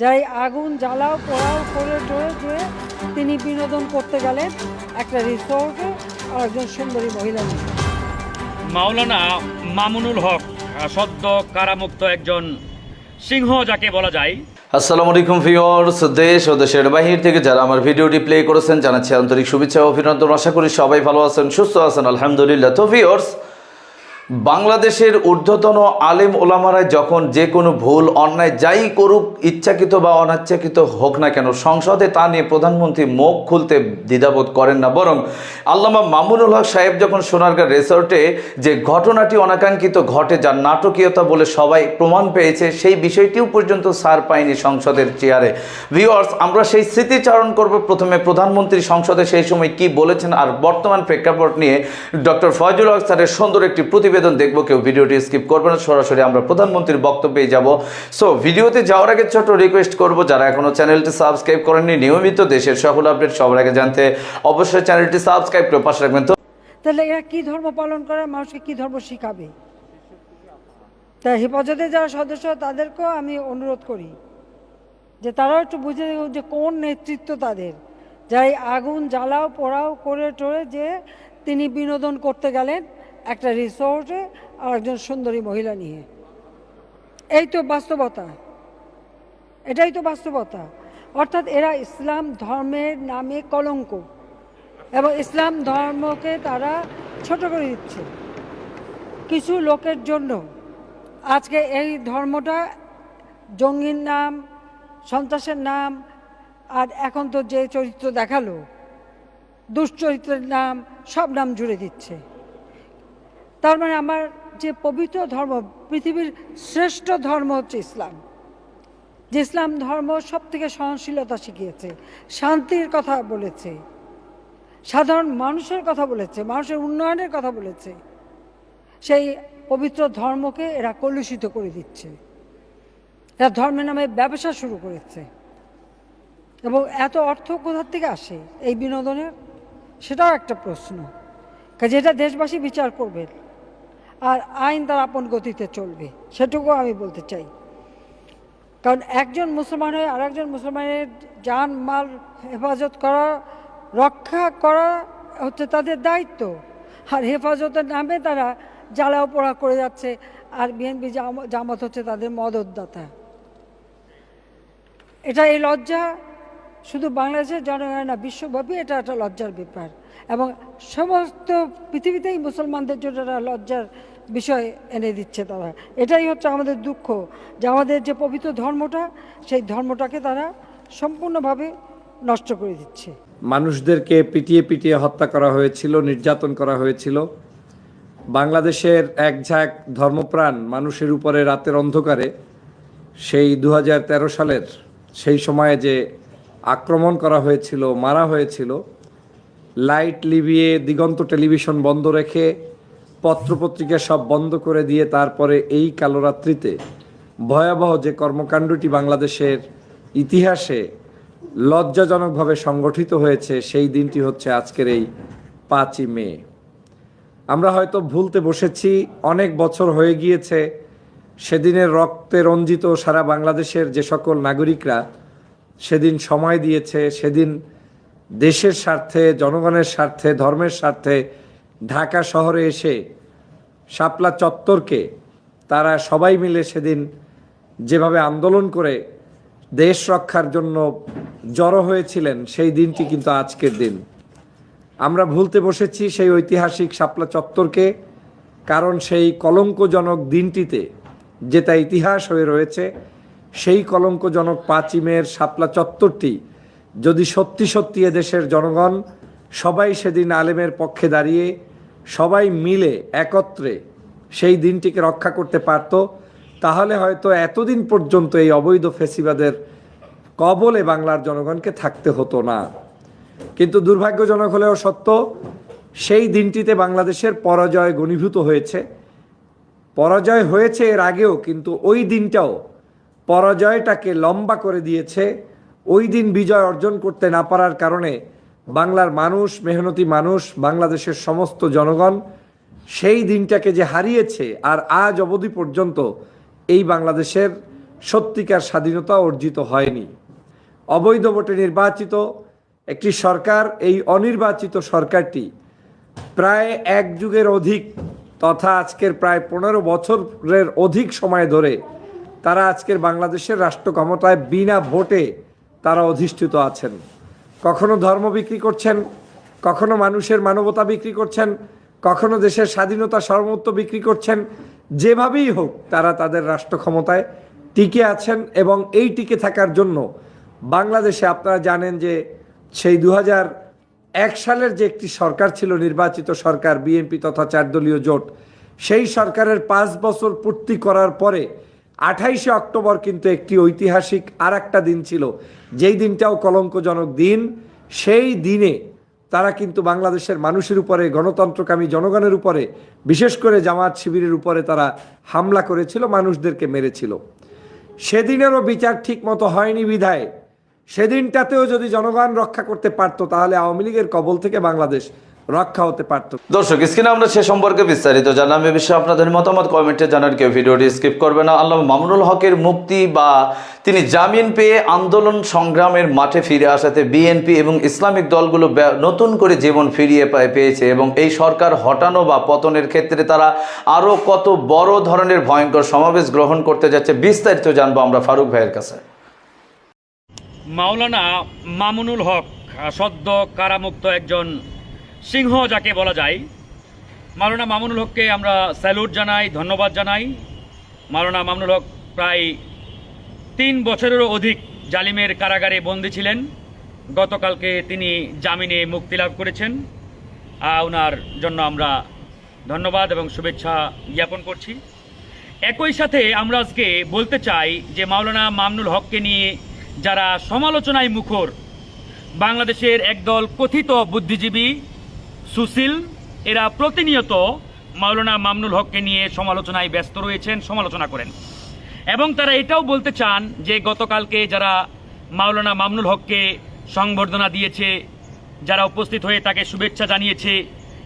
যাই আগুন জ্বালাও পোড়াও করে টরে টরে তিনি বিনোদন করতে গেলেন একটা রিসোর্টে আর একজন সুন্দরী মহিলা মাওলানা মামুনুল হক সদ্য কারামুক্ত একজন সিংহ যাকে বলা যায়। আসসালামু আলাইকুম ভিউয়ার্স দেশ ও দেশের বাহির থেকে যারা আমার ভিডিওটি প্লে করেছেন জানাচ্ছি আন্তরিক শুভেচ্ছা ও অভিনন্দন। আশা করি সবাই ভালো আছেন সুস্থ আছেন আলহামদুলিল্লাহ। তো ভিউয়ার্স বাংলাদেশের ঊর্ধ্বতন আলেম ওলামারা যখন যে কোনো ভুল, অন্যায় যাই করুক, ইচ্ছাকৃত বা অনিচ্ছাকৃত হোক না কেন, সংসদে তা নিয়ে প্রধানমন্ত্রী মুখ খুলতে দ্বিধাবোধ করেন না। বরং আল্লামা মামুনুল হক সাহেব যখন সোনারগাঁ রিসর্টে যে ঘটনাটি অনাকাঙ্ক্ষিত ঘটে যার নাটকীয়তা বলে সবাই প্রমাণ পেয়েছে, সেই বিষয়টিও পর্যন্ত সার পায়নি সংসদের চেয়ারে। ভিউয়ার্স আমরা সেই স্মৃতিচারণ করব। প্রথমে প্রধানমন্ত্রী সংসদে সেই সময় কি বলেছেন, আর বর্তমান প্রেক্ষাপট নিয়ে ডক্টর ফয়জুল হক স্যারের সুন্দর একটি প্রতিবেদন দেখব, কেউ ভিডিওটি স্কিপ করবে না। সরাসরি আমরা প্রধানমন্ত্রীর বক্তব্যে যাব। সো ভিডিওতে যাওয়ার আগে ছোট রিকোয়েস্ট করব, যারা এখনও চ্যানেলটি সাবস্ক্রাইব করেননি, নিয়মিত দেশের সকল আপডেট সবার আগে জানতে অবশ্যই চ্যানেলটি সাবস্ক্রাইব করে পাশে রাখবেন। তো তাহলে এরা কি ধর্ম পালন করে, মানুষকে কি ধর্ম শিখাবে? তা হেফাজতে যারা সদস্য তাদেরকেও আমি অনুরোধ করি যে তারাও একটু বুঝে যে কোন নেতৃত্ব তাদের। যাই আগুন জ্বালাও, পোড়াও, করে টরে যে তিনি বিনোদন করতে গেলেন একটা রিসোর্টে আর একজন সুন্দরী মহিলা নিয়ে। এই তো বাস্তবতা। এটাই তো বাস্তবতা। অর্থাৎ এরা ইসলাম ধর্মের নামে কলঙ্ক এবং ইসলাম ধর্মকে তারা ছোট করে দিচ্ছে। কিছু লোকের জন্য। আজকে এই ধর্মটা জঙ্গির নাম, সন্ত্রাসের নাম, আর এখন তো যে চরিত্র দেখাল, দুশ্চরিত্রের নাম, সব নাম জুড়ে দিচ্ছে। তার মানে আমার যে পবিত্র ধর্ম, পৃথিবীর শ্রেষ্ঠ ধর্ম হচ্ছে ইসলাম। যে ইসলাম ধর্ম সব থেকে সহনশীলতা শিখিয়েছে, শান্তির কথা বলেছে, সাধারণ মানুষের কথা বলেছে, মানুষের উন্নয়নের কথা বলেছে, সেই পবিত্র ধর্মকে এরা কলুষিত করে দিচ্ছে। এরা ধর্মের নামে ব্যবসা শুরু করেছে। এবং এত অর্থ কোথার থেকে আসে এই বিনোদনের? সেটাও একটা প্রশ্ন। কাজে এটা দেশবাসী বিচার করবে। আর আইন তার আপন গতিতে চলবে। সেটুকু আমি বলতে চাই। কারণ একজন মুসলমান হয়ে আর একজন মুসলমানের জান মাল হেফাজত করা, রক্ষা করা হচ্ছে তাদের দায়িত্ব। আর হেফাজতের নামে তারা জ্বালাও পোড়া করে যাচ্ছে আর বিএনপি জামাত হচ্ছে তাদের মদতদাতা। এটা এই লজ্জা শুধু বাংলাদেশের জনগণের না, বিশ্বব্যাপী এটা একটা লজ্জার ব্যাপার। এবং সমস্ত পৃথিবীতেই মুসলমানদের জন্য একটা লজ্জার বিষয় এনে দিচ্ছে তারা। এটাই হচ্ছে আমাদের দুঃখ, যে আমাদের যে পবিত্র ধর্মটা, সেই ধর্মটাকে তারা সম্পূর্ণভাবে নষ্ট করে দিচ্ছে। মানুষদেরকে পিটিয়ে পিটিয়ে হত্যা করা হয়েছিল, নির্যাতন করা হয়েছিল। বাংলাদেশের এক ঝাঁক ধর্মপ্রাণ মানুষের উপরে রাতের অন্ধকারে সেই দু হাজার তেরো সালের সেই সময়ে যে আক্রমণ করা হয়েছিল, মারা হয়েছিল। লাইট লিবিয়ে দিগন্ত টেলিভিশন বন্ধ রেখে পত্রপত্রিকা সব বন্ধ করে দিয়ে তারপরে এই কালোরাত্রিতে ভয়াবহ যে কর্মকাণ্ডটি বাংলাদেশের ইতিহাসে লজ্জাজনকভাবে সংগঠিত হয়েছে, সেই দিনটি হচ্ছে আজকের এই পাঁচই মে। আমরা হয়তো ভুলতে বসেছি, অনেক বছর হয়ে গিয়েছে, সেদিনের রক্তে রঞ্জিত সারা বাংলাদেশের যে সকল নাগরিকরা সেদিন সময় দিয়েছে, সেদিন দেশের স্বার্থে, জনগণের স্বার্থে, ধর্মের স্বার্থে ঢাকা শহরে এসে শাপলা চত্বরকে তারা সবাই মিলে সেদিন যেভাবে আন্দোলন করে দেশ রক্ষার জন্য জড়ো হয়েছিলেন, সেই দিনটি কিন্তু আজকের দিন। আমরা ভুলতে বসেছি সেই ঐতিহাসিক শাপলা চত্বরকে, কারণ সেই কলঙ্কজনক দিনটিতে, যেটা ইতিহাস হয়ে রয়েছে সেই কলঙ্কজনক পাঁচিমের শাপলা চত্বরটি যদি সত্যি সত্যি এদেশের জনগণ, সবাই সেদিন আলেমের পক্ষে দাঁড়িয়ে সবাই মিলে একত্রে সেই দিনটিকে রক্ষা করতে পারত, তাহলে হয়তো এতদিন পর্যন্ত এই অবৈধ ফেসিবাদের কবলে বাংলার জনগণকে থাকতে হতো না। কিন্তু দুর্ভাগ্যজনক হলেও সত্য, সেই দিনটিতে বাংলাদেশের পরাজয় ঘনীভূত হয়েছে। পরাজয় হয়েছে এর আগেও, কিন্তু ওই দিনটাও পরাজয়টাকে লম্বা করে দিয়েছে, ওই দিন বিজয় অর্জন করতে না পারার কারণে বাংলার মানুষ, মেহনতি মানুষ, বাংলাদেশের সমস্ত জনগণ সেই দিনটাকে যে হারিয়েছে আর আজ অবধি পর্যন্ত এই বাংলাদেশের সত্যিকার স্বাধীনতা অর্জিত হয়নি। অবৈধ ভোটে নির্বাচিত একটি সরকার, এই অনির্বাচিত সরকারটি প্রায় এক যুগের অধিক তথা আজকের প্রায় পনেরো বছরের অধিক সময় ধরে তারা আজকের বাংলাদেশের রাষ্ট্র ক্ষমতায় বিনা ভোটে তারা অধিষ্ঠিত আছেন। কখনো ধর্ম বিক্রি করছেন, কখনো মানুষের মানবতা বিক্রি করছেন, কখনো দেশের স্বাধীনতা সর্বত্ব বিক্রি করছেন, যেভাবেই হোক তারা তাদের রাষ্ট্র ক্ষমতায় টিকে আছেন এবং এই টিকে থাকার জন্য বাংলাদেশে আপনারা জানেন যে সেই দু এক সালের যে একটি সরকার ছিল, নির্বাচিত সরকার, বিএনপি তথা চারদলীয় জোট, সেই সরকারের পাঁচ বছর পূর্তি করার পরে আঠাইশে অক্টোবর কিন্তু একটি ঐতিহাসিক আর একটা দিন ছিল। যেই দিনটাও কলঙ্কজনক দিন, সেই দিনে তারা কিন্তু বাংলাদেশের মানুষের উপরে, গণতন্ত্রকামী জনগণের উপরে, বিশেষ করে জামাত শিবিরের উপরে তারা হামলা করেছিল, মানুষদেরকে মেরেছিল। সেদিনেরও বিচার ঠিক মতো হয়নি বিধায়। সেদিনটাতেও যদি জনগণ রক্ষা করতে পারতো, তাহলে আওয়ামী লীগের কবল থেকে বাংলাদেশ রক্ষা হতে পারত। দর্শক স্ক্রিনে আমরা সে সম্পর্কে বিস্তারিত জানলাম। এ বিষয়ে আপনাদের মতামত কমেন্টে জানান কেউ। ভিডিওটি স্কিপ করবে না। আল্লাহ মামুনুল হকের মুক্তি বা তিনি জামিন পেয়ে আন্দোলন সংগ্রামের মাঠে ফিরে আসাতে বিএনপি এবং ইসলামিক দলগুলো নতুন করে জীবন ফিরিয়ে পায় পেয়েছে এবং এই সরকার হটানো বা পতনের ক্ষেত্রে তারা আরও কত বড় ধরনের ভয়ঙ্কর সমাবেশ গ্রহণ করতে যাচ্ছে বিস্তারিত জানব আমরা ফারুক ভাইয়ের কাছে। মাওলানা মামুনুল হক সদ্য কারামুক্ত একজন সিংহ যাকে বলা যায়। মাওলানা মামুনুল হককে আমরা স্যালুট জানাই, ধন্যবাদ জানাই। মাওলানা মামুনুল হক প্রায় তিন বছরেরও অধিক জালিমের কারাগারে বন্দী ছিলেন। গতকালকে তিনি জামিনে মুক্তি লাভ করেছেন। ওনার জন্য আমরা ধন্যবাদ এবং শুভেচ্ছা জ্ঞাপন করছি। একই সাথে আমরা আজকে বলতে চাই যে মাওলানা মামনুল হককে নিয়ে যারা সমালোচনায় মুখর, বাংলাদেশের একদল কথিত বুদ্ধিজীবী সুশীল, এরা প্রতিনিয়ত মাওলানা মামনুল হককে নিয়ে সমালোচনায় ব্যস্ত রয়েছেন, সমালোচনা করেন। এবং তারা এটাও বলতে চান যে, গতকালকে যারা মাওলানা মামনুল হককে সংবর্ধনা দিয়েছে, যারা উপস্থিত হয়ে তাকে শুভেচ্ছা জানিয়েছে,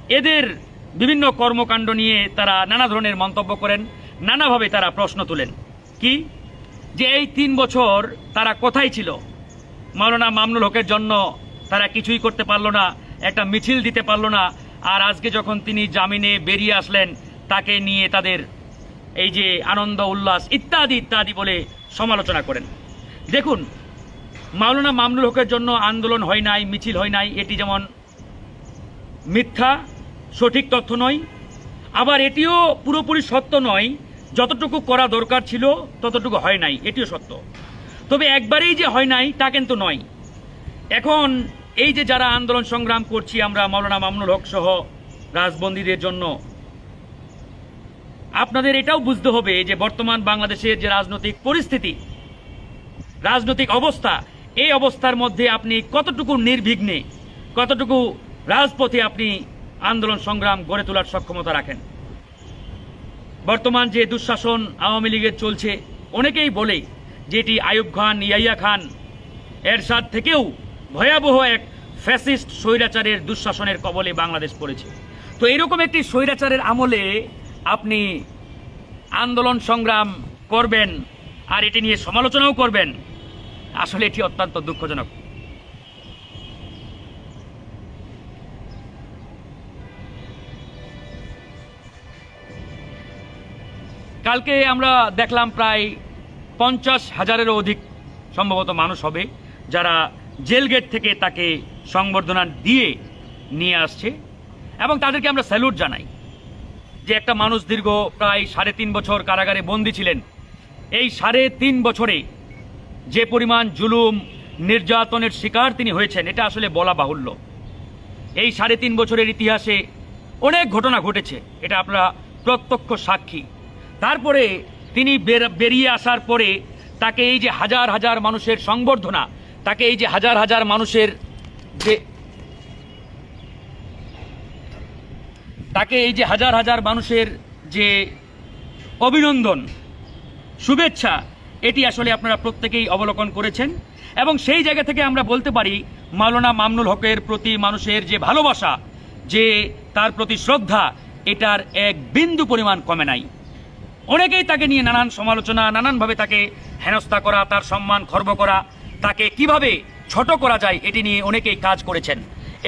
এদের বিভিন্ন কর্মকাণ্ড নিয়ে তারা নানা ধরনের মন্তব্য করেন, নানাভাবে তারা প্রশ্ন তোলেন। কি? যে এই তিন বছর তারা কোথায় ছিল? মাওলানা মামনুল হকের জন্য তারা কিছুই করতে পারল না। একটা মিছিল দিতে পারল না। আর আজকে যখন তিনি জামিনে বেরিয়ে আসলেন, তাকে নিয়ে তাদের এই যে আনন্দ, উল্লাস, ইত্যাদি ইত্যাদি বলে সমালোচনা করেন। দেখুন, মাওলানা মামনুল হকের জন্য আন্দোলন হয় নাই, মিছিল হয় নাই, এটি যেমন মিথ্যা, সঠিক তথ্য নয়, আবার এটিও পুরোপুরি সত্য নয়, যতটুকু করা দরকার ছিল, ততটুকু হয় নাই, এটিও সত্য। তবে একবারেই যে হয় নাই, তা কিন্তু নয়। এখন এই যে যারা আন্দোলন সংগ্রাম করছি আমরা, মাওলানা মামুনুল হক সহ রাজবন্দীদের জন্য, আপনাদের এটাও বুঝতে হবে যে বর্তমান বাংলাদেশের যে রাজনৈতিক পরিস্থিতি, রাজনৈতিক অবস্থা, এই অবস্থার মধ্যে আপনি কতটুকু নির্বিঘ্নে, কতটুকু রাজপথে আপনি আন্দোলন সংগ্রাম গড়ে তোলার সক্ষমতা রাখেন? বর্তমান যে দুঃশাসন আওয়ামী লীগের চলছে, অনেকেই বলে, যেটি আয়ুব খান ইয়াইয়া খান, এরশাদ থেকেও ভয়াবহ এক ফ্যাসিস্ট স্বৈরাচারের দুঃশাসনের কবলে বাংলাদেশ পড়েছে। তো এরকম একটি স্বৈরাচারের আমলে আপনি আন্দোলন সংগ্রাম করবেন আর এটি নিয়ে সমালোচনাও করবেন, আসলে এটি অত্যন্ত দুঃখজনক। কালকে আমরা দেখলাম প্রায় পঞ্চাশ হাজারেরও অধিক সম্ভবত মানুষ হবে যারা জেল গেট থেকে তাকে সংবর্ধনা দিয়ে নিয়ে আসছে এবং তাদেরকে আমরা স্যালুট জানাই যে একটা মানুষ দীর্ঘ প্রায় সাড়ে তিন বছর কারাগারে বন্দী ছিলেন। এই সাড়ে তিন বছরে যে পরিমাণ জুলুম, নির্যাতনের শিকার তিনি হয়েছেন, এটা আসলে বলা বাহুল্য। এই সাড়ে তিন বছরের ইতিহাসে অনেক ঘটনা ঘটেছে, এটা আমরা প্রত্যক্ষ সাক্ষী। তারপরে তিনি বের- বেরিয়ে আসার পরে তাকে এই যে হাজার হাজার মানুষের সংবর্ধনা তাকে এই যে হাজার হাজার মানুষের যে তাকে এই যে হাজার হাজার মানুষের যে অভিনন্দন, শুভেচ্ছা, এটি আসলে আপনারা প্রত্যেকেই অবলোকন করেছেন। এবং সেই জায়গা থেকে আমরা বলতে পারি, মাওলানা মামনুল হকের প্রতি মানুষের যে ভালোবাসা, যে তার প্রতি শ্রদ্ধা, এটার এক বিন্দু পরিমাণ কমে নাই। অনেকেই তাকে নিয়ে নানান সমালোচনা, নানানভাবে তাকে হেনস্থা করা, তার সম্মান খর্ব করা তাকে কীভাবে ছোট করা যায় এটি নিয়ে অনেকেই কাজ করেছেন।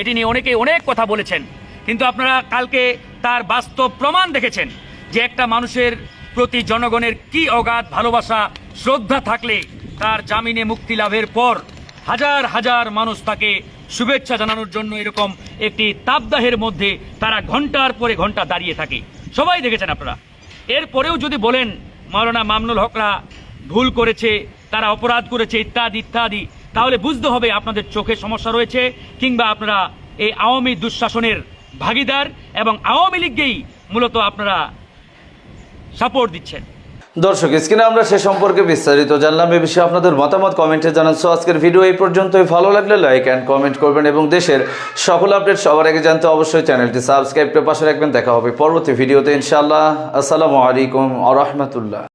এটি নিয়ে অনেকেই অনেক কথা বলেছেন। কিন্তু আপনারা কালকে তার বাস্তব প্রমাণ দেখেছেন যে একটা মানুষের প্রতি জনগণের কি অগাধ ভালোবাসা, শ্রদ্ধা থাকলে তার জামিনে মুক্তি লাভের পর হাজার হাজার মানুষ তাকে শুভেচ্ছা জানানোর জন্য এরকম একটি তাপদাহের মধ্যে তারা ঘণ্টার পরে ঘণ্টা দাঁড়িয়ে থাকে। সবাই দেখেছেন আপনারা। এরপরেও যদি বলেন, মাওলানা মামনুল হকরা ভুল করেছে তারা অপরাধ করেছে ইত্যাদি ইত্যাদি। তাহলে বুঝতে হবে আপনাদের চোখে সমস্যা রয়েছে, কিংবা আপনারা এই আওয়ামী দুঃশাসনের ভাগিদার এবং আওয়ামী লীগকেই মূলত আপনারা সাপোর্ট দিচ্ছেন। দর্শক, স্ক্রিনে আমরা সে সম্পর্কে বিস্তারিত জানলাম, এ বিষয়ে আপনাদের মতামত কমেন্টে জানান। সো, আজকের ভিডিও এই পর্যন্তই। ভালো লাগলে লাইক অ্যান্ড কমেন্ট করবেন এবং দেশের সকল আপডেট সবার আগে জানতে অবশ্যই চ্যানেলটি সাবস্ক্রাইব করে পাশে রাখবেন। দেখা হবে পরবর্তী ভিডিওতে ইনশাআল্লাহ। আসসালামু আলাইকুম আ রহমতুল্লাহ।